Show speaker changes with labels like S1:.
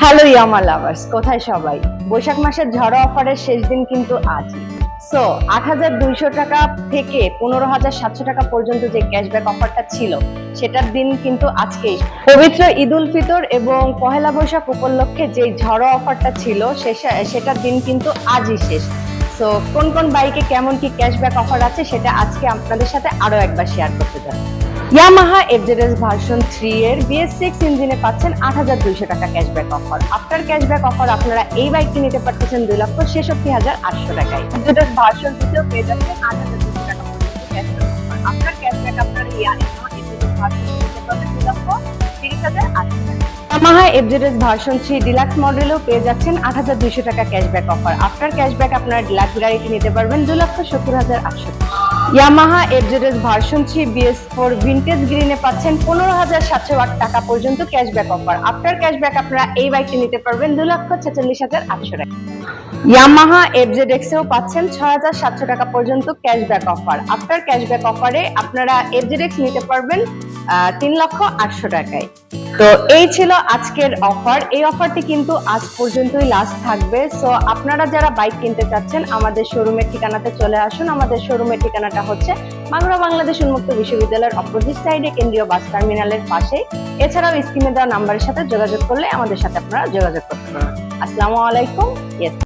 S1: Hello ইয়ামা lovers কোথায় সবাই? বৈশাখ মাসের ঝড়ো অফারের শেষ দিন কিন্তু আজ সো আট হাজার দুইশো টাকা থেকে পনেরো হাজার সাতশো টাকা পর্যন্ত যে ক্যাশব্যাক অফারটা ছিল, সেটার দিন কিন্তু আজকেই। পবিত্র ঈদ উল ফিতর এবং পহেলা বৈশাখ উপলক্ষে যে ঝড়ো অফারটা ছিল সেটার দিন কিন্তু আজই শেষ। সো কোন কোন বাইকে কেমন কি ক্যাশব্যাক অফার আছে, সেটা আজকে আপনাদের সাথে আরও একবার শেয়ার করতে যাচ্ছি। ইয়ামাহা এফজেডএস ভার্সন থ্রি এর বিএস সিক্স ইঞ্জিনে পাচ্ছেন আট হাজার দুইশো টাকা cashback offer after cashback offer আপনারা এই বাইকটি নিতে পারতেছেন দুই লক্ষ ছেষট্টি হাজার আটশো টাকায়। এফজেডএস ভার্সন টুতেও পেয়ে যাচ্ছেন আট হাজার দুইশো টাকা আফটার ক্যাশব্যাক আপনারা ইয়ামাহা এফজেডএস ভার্সন টাকা। এফজেডএস ভার্সন থ্রি ডিলাক্স মডেলেও পেয়ে যাচ্ছেন আট হাজার দুইশো টাকা ক্যাশব্যাক অফার আফটার ক্যাশব্যাক আপনারা ডিলাক্স গাড়িটি নিতে পারবেন দুই লক্ষ সত্তর হাজার আটশো Yamaha FZS version three BS four vintage গ্রিনে পাচ্ছেন পনেরো হাজার সাতশো আট টাকা পর্যন্ত ক্যাশব্যাক অফার আফটার ক্যাশব্যাক আপনারা এই বাইকটি নিতে পারবেন দু লক্ষ ছেচল্লিশ হাজার আটশো টাকা। ইয়ামাহা এফজেড এক্সেও পাচ্ছেন ছয় হাজার সাতশো টাকা পর্যন্ত ক্যাশব্যাক অফার আফটার ক্যাশব্যাক অফারে আপনারা এফজেড এক্স নিতে পারবেন তিন লক্ষ আটশো টাকায়। তো এই ছিল আজকের অফার এই অফারটি কিন্তু আজ পর্যন্তই লাস্ট থাকবে। সো আপনারা যারা বাইক কিনতে চাচ্ছেন, আমাদের শোরুমের ঠিকানাতে চলে আসুন। আমাদের শোরুমের ঠিকানাটা হচ্ছে মাগুরা বাংলাদেশ উন্মুক্ত বিশ্ববিদ্যালয়ের অপোজিট সাইডে কেন্দ্রীয় বাস টার্মিনালের পাশে এছাড়াও স্ক্রিনে দেওয়া নাম্বারের সাথে যোগাযোগ করলে আমাদের সাথে আপনারা যোগাযোগ করতে পারবেন আসসালামু আলাইকুম। ইয়েস